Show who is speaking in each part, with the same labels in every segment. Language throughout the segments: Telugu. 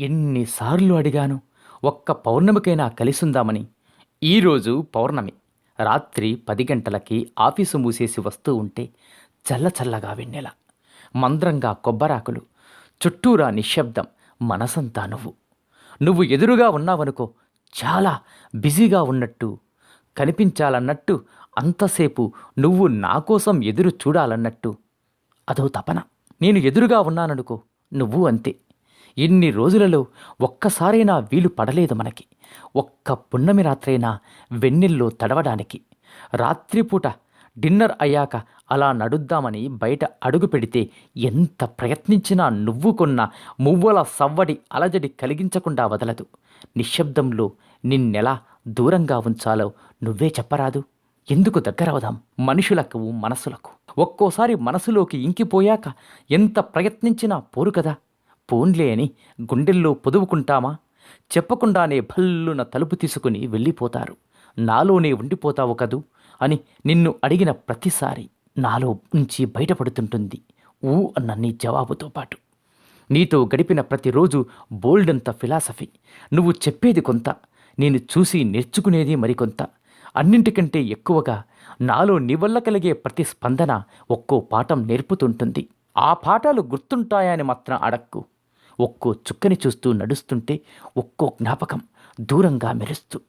Speaker 1: ఎన్నిసార్లు అడిగాను ఒక్క పౌర్ణమికైనా కలిసుందామని. ఈరోజు పౌర్ణమి. రాత్రి పది గంటలకి ఆఫీసు మూసేసి వస్తూ ఉంటే చల్ల చల్లగా వెన్నెల. మంద్రంగా కొబ్బరాకులు. చుట్టూరా నిశ్శబ్దం. మనసంతా నువ్వు. నువ్వు ఎదురుగా ఉన్నావనుకో చాలా బిజీగా ఉన్నట్టు కనిపించాలన్నట్టు అంతసేపు నువ్వు నా కోసం ఎదురు చూడాలన్నట్టు. అదో తపన. నేను ఎదురుగా ఉన్నాననుకో నువ్వు అంతే. ఇన్ని రోజులలో ఒక్కసారైనా వీలు పడలేదు మనకి. ఒక్క పున్నమి రాత్రైనా వెన్నెల్లో తడవడానికి. రాత్రిపూట డిన్నర్ అయ్యాక అలా నడుద్దామని బయట అడుగు పెడితే ఎంత ప్రయత్నించినా నువ్వు కొన్న మువ్వల సవ్వడి అలజడి కలిగించకుండా వదలదు. నిశ్శబ్దంలో నిన్నెలా దూరంగా ఉంచాలో నువ్వే చెప్పరాదు. ఎందుకు దగ్గరవదాం? మనుషులకు మనసులకు. ఒక్కోసారి మనసులోకి ఇంకిపోయాక ఎంత ప్రయత్నించినా పోరు కదా? పోన్లే అని గుండెల్లో పొదువుకుంటామా చెప్పకుండానే భల్లున తలుపు తీసుకుని వెళ్ళిపోతారు. నాలోనే ఉండిపోతావు కదూ? అని నిన్ను అడిగిన ప్రతిసారి నాలో నుంచి బయటపడుతుంటుంది ఊ అన్న నీ జవాబుతో పాటు. నీతో గడిపిన ప్రతిరోజు బోల్డంత ఫిలాసఫీ. నువ్వు చెప్పేది కొంత నేను చూసి నేర్చుకునేది మరికొంత. అన్నింటికంటే ఎక్కువగా నాలో నీ వల్ల కలిగే ప్రతి స్పందన ఒక్కో పాఠం నేర్పుతుంటుంది. ఆ పాఠాలు గుర్తుంటాయని మాత్రం అడక్కు. ఒక్కో చుక్కని చూస్తూ నడుస్తుంటే ఒక్కో జ్ఞాపకం దూరంగా మెరుస్తూ.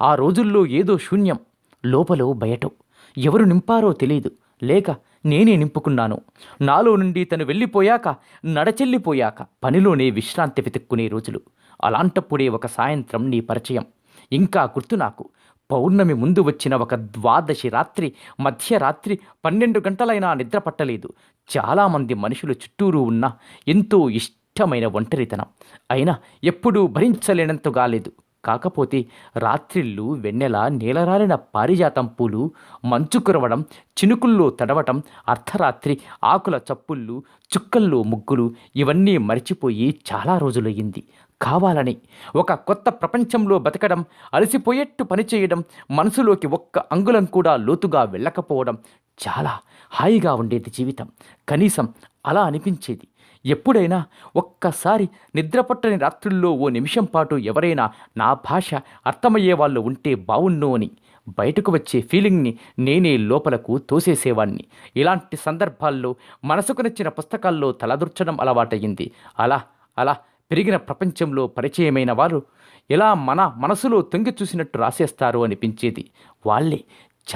Speaker 1: ఆ రోజుల్లో ఏదో శూన్యం లోపలో బయటో. ఎవరు నింపారో తెలియదు లేక నేనే నింపుకున్నాను. నాలో నుండి తను వెళ్ళిపోయాక నడచెల్లిపోయాక పనిలోనే విశ్రాంతి వెతుక్కునే రోజులు. అలాంటప్పుడే ఒక సాయంత్రం నీ పరిచయం. ఇంకా గుర్తు నాకు. పౌర్ణమి ముందు వచ్చిన ఒక ద్వాదశి రాత్రి మధ్యరాత్రి పన్నెండు గంటలైనా నిద్ర పట్టలేదు. చాలామంది మనుషులు చుట్టూరు ఉన్న ఎంతో ఇష్టమైన ఒంటరితనం. అయినా ఎప్పుడూ భరించలేనంత కాలేదు కాకపోతే రాత్రిళ్ళు వెన్నెల నీలరాలిన పారిజాతం పూలు మంచు కురవడం చినుకుల్లో తడవటం అర్ధరాత్రి ఆకుల చప్పుళ్ళు చుక్కల్లో ముగ్గులు ఇవన్నీ మరిచిపోయి చాలా రోజులయ్యింది. కావాలని ఒక కొత్త ప్రపంచంలో బతకడం అలసిపోయేట్టు పనిచేయడం మనసులోకి ఒక్క అంగుళం కూడా లోతుగా వెళ్ళకపోవడం చాలా హాయిగా ఉండేది జీవితం. కనీసం అలా అనిపించేది. ఎప్పుడైనా ఒక్కసారి నిద్రపట్టని రాత్రుల్లో ఓ నిమిషం పాటు ఎవరైనా నా భాష అర్థమయ్యే వాళ్ళు ఉంటే బావుణ్ణు అని. బయటకు వచ్చే ఫీలింగ్ని నేనే లోపలకు తోసేసేవాణ్ణి. ఇలాంటి సందర్భాల్లో మనసుకు నచ్చిన పుస్తకాల్లో తలదూర్చడం అలవాటయ్యింది అలా అలా పెరిగిన ప్రపంచంలో పరిచయమైన వారు ఎలా మన మనసులో తొంగి చూసినట్టు రాసేస్తారు అనిపించేది. వాళ్ళే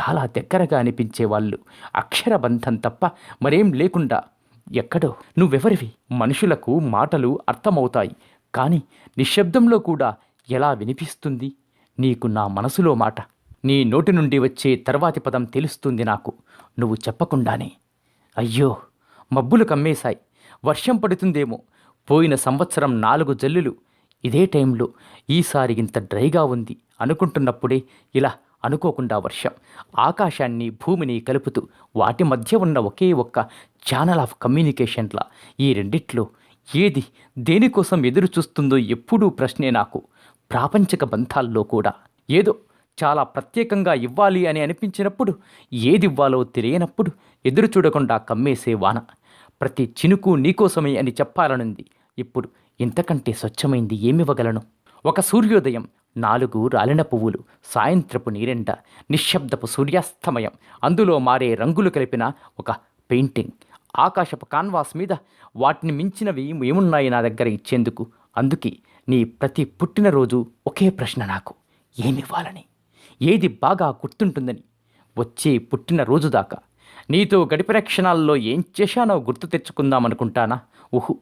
Speaker 1: చాలా దగ్గరగా అనిపించేవాళ్ళు. అక్షరబంధం తప్ప మరేం లేకుండా ఎక్కడో. నువ్వెవరివి? మనుషులకు మాటలు అర్థమవుతాయి. కానీ నిశ్శబ్దంలో కూడా ఎలా వినిపిస్తుంది? నీకు నా మనసులో మాట. నీ నోటి నుండి వచ్చే తర్వాతి పదం తెలుస్తుంది నాకు. నువ్వు చెప్పకుండానే. అయ్యో! మబ్బులు కమ్మేశాయి. వర్షం పడుతుందేమో. పోయిన సంవత్సరం నాలుగు జల్లులు. ఇదే టైంలో ఈసారి ఇంత డ్రైగా ఉంది అనుకుంటున్నప్పుడే ఇలా అనుకోకుండా వర్షం. ఆకాశాన్ని భూమిని కలుపుతూ వాటి మధ్య ఉన్న ఒకే ఒక్క ఛానల్ ఆఫ్ కమ్యూనికేషన్ల ఈ రెండిట్లో ఏది దేనికోసం ఎదురు చూస్తుందో ఎప్పుడూ ప్రశ్నే నాకు. ప్రాపంచిక బంధాల్లో కూడా ఏదో చాలా ప్రత్యేకంగా ఇవ్వాలి అని అనిపించినప్పుడు ఏదివ్వాలో తెలియనప్పుడు ఎదురు చూడకుండా కమ్మేసే వాన. ప్రతి చినుకు నీకోసమే అని చెప్పాలనుంది. ఇప్పుడు ఇంతకంటే స్వచ్ఛమైంది ఏమివ్వగలను? ఒక సూర్యోదయం నాలుగు రాలిన పువ్వులు సాయంత్రపు నీరెండ నిశ్శబ్దపు సూర్యాస్తమయం. అందులో మారే రంగులు కలిపిన ఒక పెయింటింగ్. ఆకాశపు కాన్వాస్ మీద వాటిని మించినవి ఏమున్నాయి నా దగ్గర ఇచ్చేందుకు? అందుకే నీ ప్రతి పుట్టినరోజు ఒకే ప్రశ్న నాకు. ఏమివ్వాలని? ఏది బాగా గుర్తుంటుందని? వచ్చే పుట్టినరోజు దాకా. నీతో గడిపిన క్షణాల్లో ఏం చేశానో గుర్తు తెచ్చుకుందామనుకుంటానా? ఊహు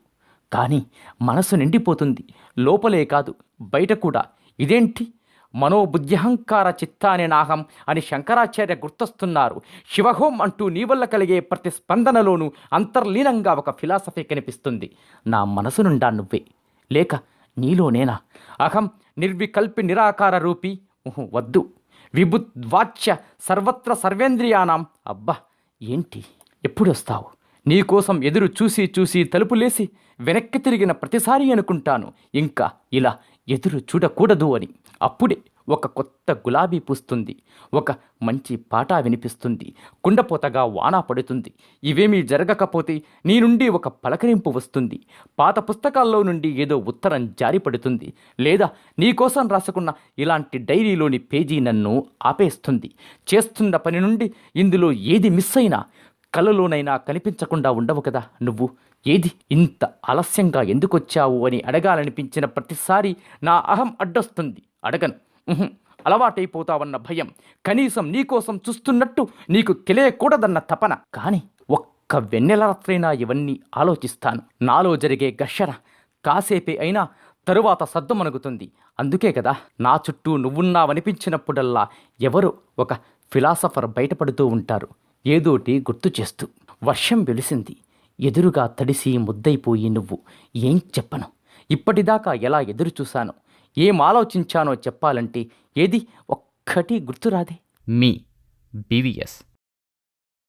Speaker 1: కానీ మనసు నిండిపోతుంది. లోపలే కాదు బయట కూడా ఇదేంటి? మనోబుద్ధ్యహంకార చిత్తాని నాహం అని శంకరాచార్య గుర్తొస్తున్నారు. శివహోం అంటూ నీ వల్ల కలిగే ప్రతి స్పందనలోనూ అంతర్లీనంగా ఒక ఫిలాసఫీ కనిపిస్తుంది. నా మనసు నుండా నువ్వే. లేక నీలోనేనా అహం నిర్వికల్పి నిరాకార రూపి. ఉహు, వద్దు. విభుద్వాచ్య సర్వత్ర సర్వేంద్రియానాం అబ్బా ఏంటి? ఎప్పుడొస్తావు నీకోసం ఎదురు చూసి చూసి తలుపులేసి వెనక్కి తిరిగిన ప్రతిసారి అనుకుంటాను. ఇంకా ఇలా ఎదురు చూడకూడదు అని. అప్పుడే ఒక కొత్త గులాబీ పూస్తుంది. ఒక మంచి పాట వినిపిస్తుంది. కుండపోతగా వాన పడుతుంది. ఇవేమీ జరగకపోతే నీ నుండి ఒక పలకరింపు వస్తుంది. పాత పుస్తకాల్లో నుండి ఏదో ఉత్తరం జారి పడుతుంది. లేదా నీకోసం రాసుకున్న ఇలాంటి డైరీలోని పేజీ నన్ను ఆపేస్తుంది. చేస్తున్న పని నుండి ఇందులో ఏది మిస్ అయినా కలలోనైనా కనిపించకుండా ఉండవు కదా నువ్వు? ఏది ఇంత ఆలస్యంగా ఎందుకొచ్చావు అని అడగాలనిపించిన ప్రతిసారి నా అహం అడ్డొస్తుంది. అడగను. అలవాటైపోతావన్న భయం కనీసం నీకోసం చూస్తున్నట్టు నీకు తెలియకూడదన్న తపన. కానీ ఒక్క వెన్నెల రాత్రైనా ఇవన్నీ ఆలోచిస్తాను. నాలో జరిగే ఘర్షణ కాసేపే అయినా తరువాత సద్దుమణుగుతుంది అందుకే కదా నా చుట్టూ నువ్వున్నావనిపించినప్పుడల్లా ఎవరో ఒక ఫిలాసఫర్ బయటపడుతూ ఉంటారు. ఏదోటి గుర్తు చేస్తూ. వర్షం వెలిసింది. ఎదురుగా తడిసి ముద్దైపోయి నువ్వు. ఏం చెప్పను? ఇప్పటిదాకా ఎలా ఎదురు చూశానో? ఏం ఆలోచించానో చెప్పాలంటే ఏది ఒక్కటి గుర్తురాదే
Speaker 2: మీ బీవీఎస్.